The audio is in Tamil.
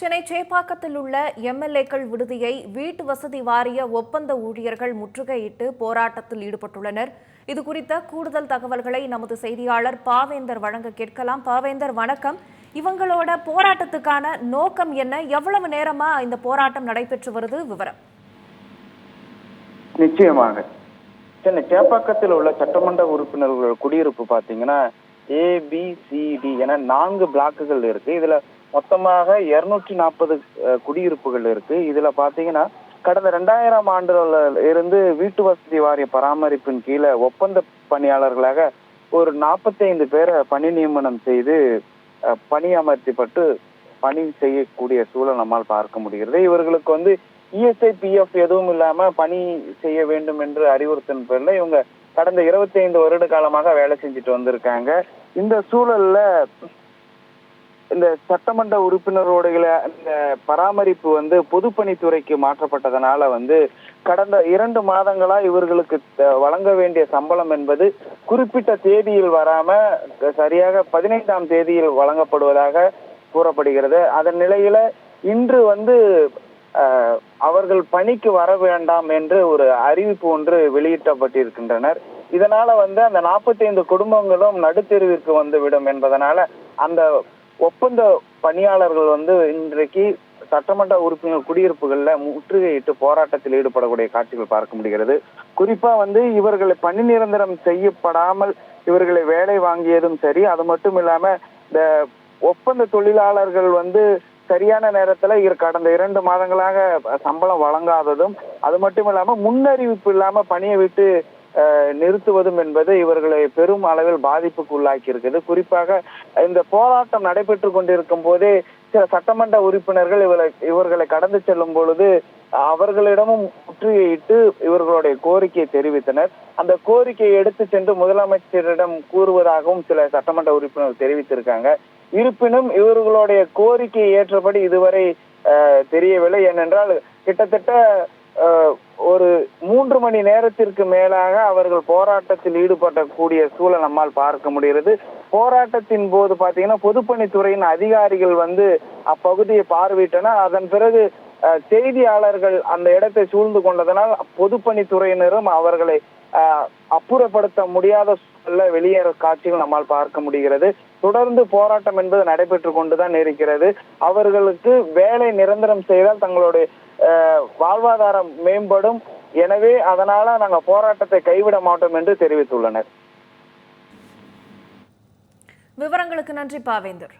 சென்னை சேப்பாக்கத்தில் உள்ள எம்எல்ஏக்கள் விடுதியை வீட்டு வசதி வாரிய ஒப்பந்த ஊழியர்கள் முற்றுகையிட்டு போராட்டத்தில் ஈடுபட்டுள்ளனர். இது குறித்த கூடுதல் தகவல்களை நமது செய்தியாளர் பாவேந்தர் வழங்க கேட்கலாம். பாவேந்தர் வணக்கம். இவங்களோட போராட்டத்துக்கான நோக்கம் என்ன? எவ்வளவு நேரமா இந்த போராட்டம் நடைபெற்று வருது? விவரம். நிச்சயமாக. சென்னை சேப்பாக்கத்தில் உள்ள சட்டமன்ற உறுப்பினர்கள் குடியிருப்பு பாத்தீங்கன்னா ஏபிசிடி சி டி என நான்கு பிளாக்குகள் இருக்கு. இதுல மொத்தமாக இருநூற்றி நாற்பது குடியிருப்புகள் இருக்கு. இதுல பாத்தீங்கன்னா கடந்த ரெண்டாயிரம் ஆண்டுல இருந்து வீட்டு வசதி வாரிய பராமரிப்பின் கீழே ஒப்பந்த பணியாளர்களாக ஒரு நாற்பத்தி ஐந்து பேரை பணி நியமனம் செய்து பணி அமர்த்தப்பட்டு பணி செய்யக்கூடிய சூழல் நம்மால் பார்க்க முடிகிறது. இவர்களுக்கு வந்து இஎஸ்ஐ பிஎஃப் எதுவும் இல்லாம பணி செய்ய வேண்டும் என்று அறிவுறுத்தின பேர்ல இவங்க கடந்த 25 வருட காலமாக வேலை செஞ்சுட்டு வந்திருக்காங்க. இந்த சூழல்ல இந்த சட்டமன்ற உறுப்பினரோடைய இந்த பராமரிப்பு வந்து பொதுப்பணித்துறைக்கு மாற்றப்பட்டதனால வந்து கடந்த இரண்டு மாதங்களா இவர்களுக்கு வழங்க வேண்டிய சம்பளம் என்பது குறிப்பிட்ட தேதியில் வராம சரியாக பதினைந்தாம் தேதியில் வழங்கப்படுவதாக கூறப்படுகிறது. அதன் நிலையில இன்று வந்து அவர்கள் பணிக்கு வர வேண்டாம் என்று ஒரு அறிவிப்பு ஒன்று வெளியிட்டப்பட்டிருக்கின்றனர். இதனால வந்து அந்த 45 குடும்பங்களும் நடுத்தெருவிற்கு வந்துவிடும் என்பதனால அந்த ஒப்பந்த பணியாளர்கள் வந்து இன்றைக்கு சட்டமன்ற உறுப்பினர் குடியிருப்புகள்ல முற்றுகையிட்டு போராட்டத்தில் ஈடுபடக்கூடிய காட்சிகள் பார்க்க முடிகிறது. குறிப்பா வந்து இவர்களை பணி நிரந்தரம் செய்யப்படாமல் இவர்களை வேலை வாங்கியதும் சரி அது மட்டும் இல்லாம இந்த ஒப்பந்த தொழிலாளர்கள் வந்து சரியான நேரத்துல கடந்த இரண்டு மாதங்களாக சம்பளம் வழங்காததும் அது மட்டும் இல்லாம முன்னறிவிப்பு இல்லாம பணியை விட்டு நிறுத்துவதும் என்பது இவர்களை பெரும் அளவில் பாதிப்புக்கு உள்ளாக்கி இருக்குது குறிப்பாக இந்த போராட்டம் நடைபெற்று கொண்டிருக்கும் போதே சில சட்டமன்ற உறுப்பினர்கள் இவரை இவர்களை கடந்து செல்லும் பொழுது அவர்களிடமும் முற்றுகையிட்டு இவர்களுடைய கோரிக்கையை தெரிவித்தனர். அந்த கோரிக்கையை எடுத்து சென்று முதலமைச்சரிடம் கூறுவதாகவும் சில சட்டமன்ற உறுப்பினர்கள் தெரிவித்திருக்காங்க. இருப்பினும் இவர்களுடைய கோரிக்கையை ஏற்றபடி இதுவரை அஹ், தெரியவில்லை. ஏனென்றால் கிட்டத்தட்ட ஒரு மூன்று மணி நேரத்திற்கு மேலாக அவர்கள் போராட்டத்தில் ஈடுபடக்கூடிய சூழல் நம்மால் பார்க்க முடிகிறது. போராட்டத்தின் போது பாத்தீங்கன்னா பொதுப்பணித்துறையின் அதிகாரிகள் வந்து அப்பகுதியை பார்வையிட்டனர். அதன் பிறகு அஹ், செய்தியாளர்கள் அந்த இடத்தை சூழ்ந்து கொண்டதனால் பொதுப்பணித்துறையினரும் அவர்களை அஹ், அப்புறப்படுத்த முடியாத சூழல்ல வெளியேற காட்சிகள் நம்மால் பார்க்க முடிகிறது. தொடர்ந்து போராட்டம் என்பது நடைபெற்று கொண்டுதான் இருக்கிறது. அவர்களுக்கு வேலை நிரந்தரம் செய்தால் தங்களுடைய வாழ்வாதாரம் மேம்படும். எனவே அதனால நாங்க போராட்டத்தை கைவிட மாட்டோம் என்று தெரிவித்துள்ளனர். விவரங்களுக்கு நன்றி பாவேந்தர்.